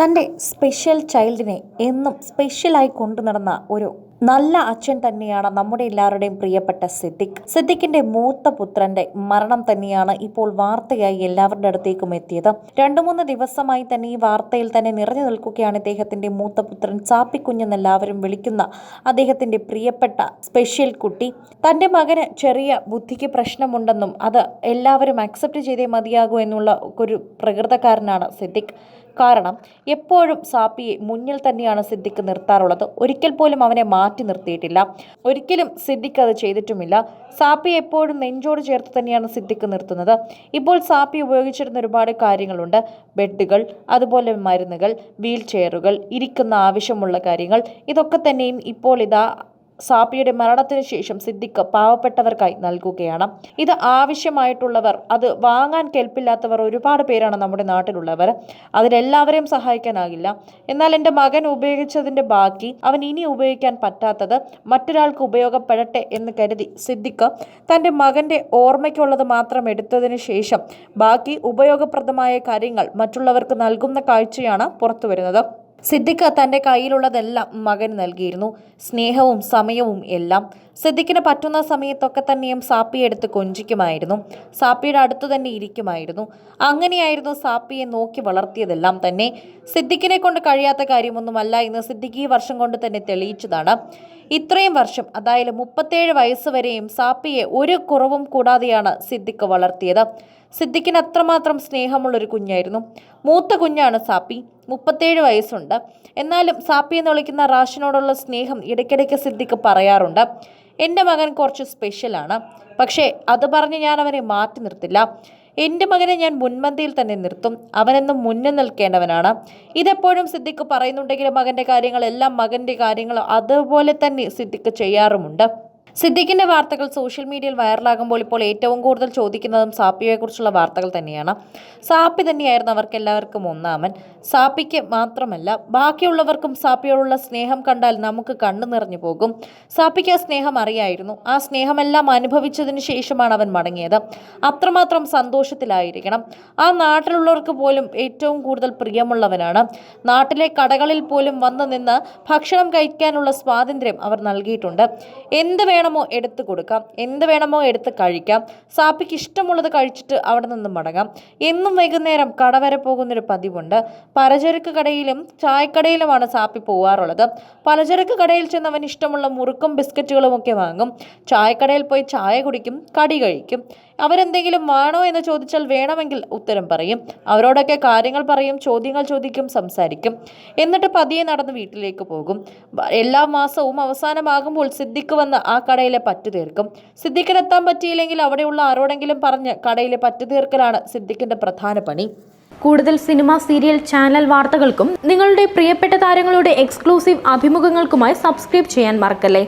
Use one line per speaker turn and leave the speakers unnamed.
തന്റെ സ്പെഷ്യൽ ചൈൽഡിനെ എന്നും സ്പെഷ്യലായി കൊണ്ടു നടന്ന ഒരു നല്ല അച്ഛൻ തന്നെയാണ് നമ്മുടെ എല്ലാവരുടെയും പ്രിയപ്പെട്ട സിദ്ദിഖ്. സിദ്ദിഖിന്റെ മൂത്ത പുത്രന്റെ മരണം തന്നെയാണ് ഇപ്പോൾ വാർത്തയായി എല്ലാവരുടെ അടുത്തേക്കും എത്തിയത്. രണ്ടു മൂന്ന് ദിവസമായി തന്നെ ഈ വാർത്തയിൽ തന്നെ നിറഞ്ഞു നിൽക്കുകയാണ് ഇദ്ദേഹത്തിന്റെ മൂത്ത പുത്രൻ ചാപ്പിക്കുഞ്ഞെന്നെല്ലാവരും വിളിക്കുന്ന അദ്ദേഹത്തിന്റെ പ്രിയപ്പെട്ട സ്പെഷ്യൽ കുട്ടി. തന്റെ മകന് ചെറിയ ബുദ്ധിക്ക് പ്രശ്നമുണ്ടെന്നും അത് എല്ലാവരും അക്സെപ്റ്റ് ചെയ്തേ മതിയാകൂ എന്നുള്ള ഒരു പ്രകൃതക്കാരനാണ് സിദ്ദിഖ്. കാരണം എപ്പോഴും സാപ്പിയെ മുന്നിൽ തന്നെയാണ് സിദ്ദിഖ് നിർത്താറുള്ളത്. ഒരിക്കൽ പോലും അവനെ മാറ്റി നിർത്തിയിട്ടില്ല. ഒരിക്കലും സിദ്ദിഖ് അത് ചെയ്തിട്ടുമില്ല. സാപ്പി എപ്പോഴും നെഞ്ചോട് ചേർത്ത് തന്നെയാണ് സിദ്ദിഖ് നിർത്തുന്നത്. ഇപ്പോൾ സാപ്പി ഉപയോഗിച്ചിരുന്ന ഒരുപാട് കാര്യങ്ങളുണ്ട്. ബെഡുകൾ അതുപോലെ മരുന്നുകൾ വീൽ ചെയറുകൾ ഇരിക്കുന്ന ആവശ്യമുള്ള കാര്യങ്ങൾ ഇതൊക്കെ തന്നെയും ഇപ്പോൾ ഇതാ സാപ്പിയുടെ മരണത്തിന് ശേഷം സിദ്ദിഖ് പാവപ്പെട്ടവർക്കായി നൽകുകയാണ്. ഇത് ആവശ്യമായിട്ടുള്ളവർ അത് വാങ്ങാൻ കെൽപ്പില്ലാത്തവർ ഒരുപാട് പേരാണ് നമ്മുടെ നാട്ടിലുള്ളവർ. അതിലെല്ലാവരെയും സഹായിക്കാനാകില്ല. എന്നാൽ എന്റെ മകൻ ഉപയോഗിച്ചതിന്റെ ബാക്കി അവൻ ഇനി ഉപയോഗിക്കാൻ പറ്റാത്തത് മറ്റൊരാൾക്ക് ഉപയോഗപ്പെടട്ടെ എന്ന് കരുതി സിദ്ദിഖ് തന്റെ മകന്റെ ഓർമ്മയ്ക്കുള്ളത് മാത്രം എടുത്തതിന് ശേഷം ബാക്കി ഉപയോഗപ്രദമായ കാര്യങ്ങൾ മറ്റുള്ളവർക്ക് നൽകുന്ന കാഴ്ചയാണ് പുറത്തു വരുന്നത് സിദ്ദിഖ് തന്റെ കയ്യിലുള്ളതെല്ലാം മകൻ നൽകിയിരുന്നു. സ്നേഹവും സമയവും എല്ലാം സിദ്ദിഖിന് പറ്റുന്ന സമയത്തൊക്കെ തന്നെയും സാപ്പിയെ എടുത്ത് കൊഞ്ചിക്കുമായിരുന്നു. സാപ്പിയുടെ അടുത്ത് തന്നെ ഇരിക്കുമായിരുന്നു. അങ്ങനെയായിരുന്നു സാപ്പിയെ നോക്കി വളർത്തിയതെല്ലാം തന്നെ. സിദ്ദിഖിനെ കൊണ്ട് കഴിയാത്ത കാര്യമൊന്നുമല്ല എന്ന് സിദ്ദിഖ് ഈ വർഷം കൊണ്ട് തന്നെ തെളിയിച്ചതാണ്. ഇത്രയും വർഷം അതായത് മുപ്പത്തേഴ് വയസ്സ് വരെയും സാപ്പിയെ ഒരു കുറവും കൂടാതെയാണ് സിദ്ദിഖ് വളർത്തിയത്. സിദ്ദിഖിന് അത്രമാത്രം സ്നേഹമുള്ളൊരു കുഞ്ഞായിരുന്നു. മൂത്ത കുഞ്ഞാണ് സാപ്പി. മുപ്പത്തേഴ് വയസ്സുണ്ട്. എന്നാലും സാപ്പി എന്ന് വിളിക്കുന്ന റാഷിനോടുള്ള സ്നേഹം ഇടയ്ക്കിടയ്ക്ക് സിദ്ദിഖ് പറയാറുണ്ട്. എന്റെ മകൻ കുറച്ച് സ്പെഷ്യലാണ്. പക്ഷേ അത് പറഞ്ഞ് ഞാൻ അവനെ മാറ്റി നിർത്തില്ല. എന്റെ മകനെ ഞാൻ മുൻപന്തിയിൽ തന്നെ നിർത്തും. അവനെന്നും മുന്നിൽ നിൽക്കേണ്ടവനാണ്. ഇതെപ്പോഴും സിദ്ദിഖ് പറയുന്നുണ്ടെങ്കിലും മകന്റെ കാര്യങ്ങളെല്ലാം മകന്റെ കാര്യങ്ങൾ അതുപോലെ തന്നെ സിദ്ദിഖ് ചെയ്യാറുമുണ്ട്. സിദ്ദിഖിന്റെ വാർത്തകൾ സോഷ്യൽ മീഡിയയിൽ വൈറലാകുമ്പോൾ ഇപ്പോൾ ഏറ്റവും കൂടുതൽ ചോദിക്കുന്നതും സാപ്പിയെക്കുറിച്ചുള്ള വാർത്തകൾ തന്നെയാണ്. സാപ്പി തന്നെയായിരുന്നു അവർക്ക് എല്ലാവർക്കും ഒന്നാമൻ. സാപ്പിക്ക് മാത്രമല്ല ബാക്കിയുള്ളവർക്കും സാപ്പിയോടുള്ള സ്നേഹം കണ്ടാൽ നമുക്ക് കണ്ണു നിറഞ്ഞു പോകും. സാപ്പിക്ക് ആ സ്നേഹം അറിയായിരുന്നു. ആ സ്നേഹമെല്ലാം അനുഭവിച്ചതിന് ശേഷമാണ് അവൻ മടങ്ങിയത്. അത്രമാത്രം സന്തോഷത്തിലായിരിക്കണം. ആ നാട്ടിലുള്ളവർക്ക് പോലും ഏറ്റവും കൂടുതൽ പ്രിയമുള്ളവനാണ്. നാട്ടിലെ കടകളിൽ പോലും വന്നു നിന്ന് ഭക്ഷണം കഴിക്കാനുള്ള സ്വാതന്ത്ര്യം അവർ നൽകിയിട്ടുണ്ട്. എന്ത് വേണമോ എടുത്തു കൊടുക്കാം? എന്ത് വേണമോ എടുത്ത് കഴിക്കാം. സാപ്പിക്ക് ഇഷ്ടമുള്ളത് കഴിച്ചിട്ട് അവിടെ നിന്ന് മടങ്ങാം. എന്നും വൈകുന്നേരം കട വരെ പോകുന്നൊരു പതിവുണ്ട്. പലചരക്ക് കടയിലും ചായക്കടയിലുമാണ് സാപ്പി പോവാറുള്ളത്. പലചരക്ക് കടയിൽ ചെന്ന് അവൻ ഇഷ്ടമുള്ള മുറുക്കും ബിസ്ക്കറ്റുകളും ഒക്കെ വാങ്ങും. ചായക്കടയിൽ പോയി ചായ കുടിക്കും കടി കഴിക്കും. അവരെന്തെങ്കിലും വേണോ എന്ന് ചോദിച്ചാൽ വേണമെങ്കിൽ ഉത്തരം പറയും. അവരോടൊക്കെ കാര്യങ്ങൾ പറയും ചോദ്യങ്ങൾ ചോദിക്കും സംസാരിക്കും. എന്നിട്ട് പതിയെ നടന്ന് വീട്ടിലേക്ക് പോകും. എല്ലാ മാസവും അവസാനമാകുമ്പോൾ സിദ്ദിഖ് വന്ന് ആ കടയിലെ പറ്റു തീർക്കും. സിദ്ദിഖിന് എത്താൻ പറ്റിയില്ലെങ്കിൽ അവിടെയുള്ള ആരോടെങ്കിലും പറഞ്ഞ് കടയിലെ പറ്റു തീർക്കലാണ് സിദ്ദിഖിന്റെ പ്രധാന പണി.
കൂടുതൽ സിനിമ സീരിയൽ ചാനൽ വാർത്തകൾക്കും നിങ്ങളുടെ പ്രിയപ്പെട്ട താരങ്ങളുടെ എക്സ്ക്ലൂസീവ് അഭിമുഖങ്ങൾക്കുമായി സബ്സ്ക്രൈബ് ചെയ്യാൻ മറക്കല്ലേ?